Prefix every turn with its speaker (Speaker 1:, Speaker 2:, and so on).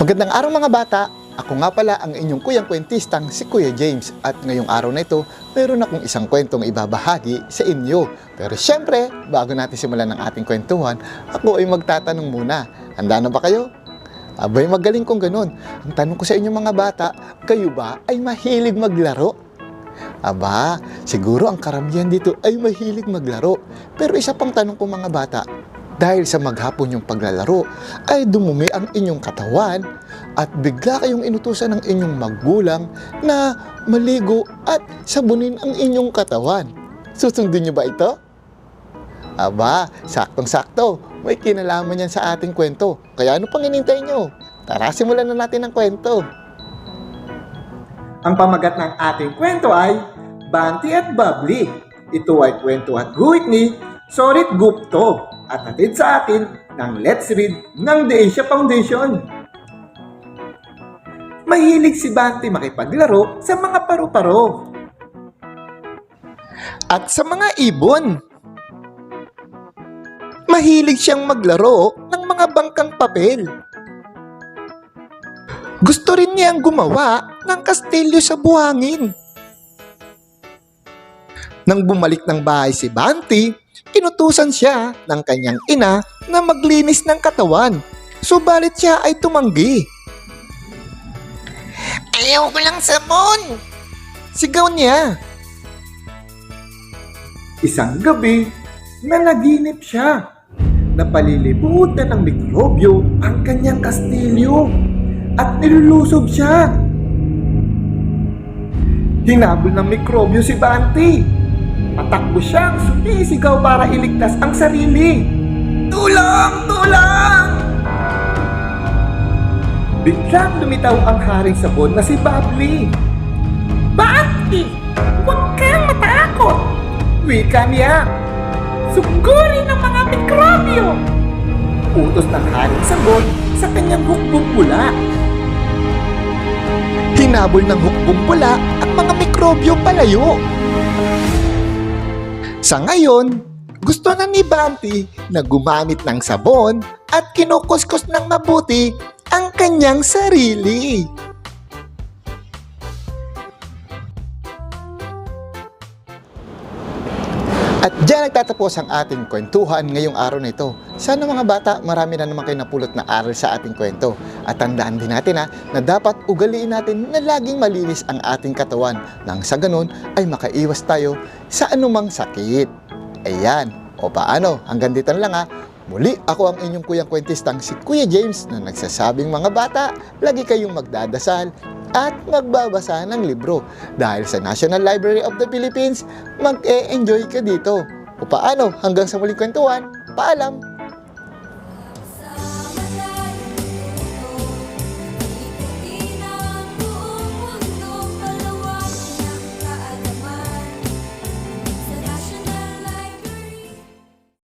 Speaker 1: Magandang araw mga bata! Ako nga pala ang inyong kuyang kwentistang si Kuya James at ngayong araw na ito, meron akong isang kwentong ibabahagi sa inyo. Pero syempre, bago natin simulan ang ating kwentuhan, ako ay magtatanong muna. Handa na ba kayo? Abay, magaling kong ganun. Ang tanong ko sa inyo mga bata, kayo ba ay mahilig maglaro? Aba, siguro ang karamihan dito ay mahilig maglaro. Pero isa pang tanong ko mga bata, dahil sa maghapon yung paglalaro, ay dumumi ang inyong katawan at bigla kayong inutusan ng inyong magulang na maligo at sabunin ang inyong katawan. Susundin niyo ba ito? Aba, saktong-sakto. May kinalaman yan sa ating kwento. Kaya ano pang inintay nyo? Tara, simulan na natin ang kwento.
Speaker 2: Ang pamagat ng ating kwento ay Banti at Bubbly. Ito ay kwento at guhit ni Sorit Gupto at hatid sa atin ng Let's Read ng The Asia Foundation. Mahilig si Banti makipaglaro sa mga paru-paro.
Speaker 1: At sa mga ibon. Mahilig siyang maglaro ng mga bangkang papel. Gusto rin niyang gumawa ng kastilyo sa buhangin. Nang bumalik ng bahay si Banti, inutusan siya ng kanyang ina na maglinis ng katawan. Subalit siya ay tumanggi. Ayaw ko lang sabon! Sigaw niya.
Speaker 2: Isang gabi, nanaginip siya. Napalilibutan ng mikrobyo ang kanyang kastilyo at nilulusob siya. Hinabol ng mikrobyo si Banti. Patakbo siyang sumisigaw para iligtas ang sarili. Tulong! Tulong! Biglang lumitaw ang haring sabon na si Bubbly. Banti! Huwag kang matakot! Wika niya. Sugurin ang mga mikrobyo! Utos ng haring sabon sa kanyang hukbong pula.
Speaker 1: Hinabol ng hukbong pula ang mga mikrobyo palayo. Sa ngayon, gusto na ni Banti na gumamit ng sabon at kinukuskus ng mabuti ang kanyang sarili. At diyan nagtatapos ang ating kwentuhan ngayong araw na ito. Sana mga bata, marami na naman kayo napulot na aral sa ating kwento. At tandaan din natin ha, na dapat ugaliin natin na laging malinis ang ating katawan. Nang sa ganun ay makaiwas tayo sa anumang sakit. Ayan, o paano, hanggang dito lang ha. Muli ako ang inyong kuyang kwentistang si Kuya James na nagsasabing mga bata, lagi kayong magdadasal at magbabasa ng libro. Dahil sa National Library of the Philippines, mag-e-enjoy ka dito. O paano, hanggang sa muling kwentuhan, paalam!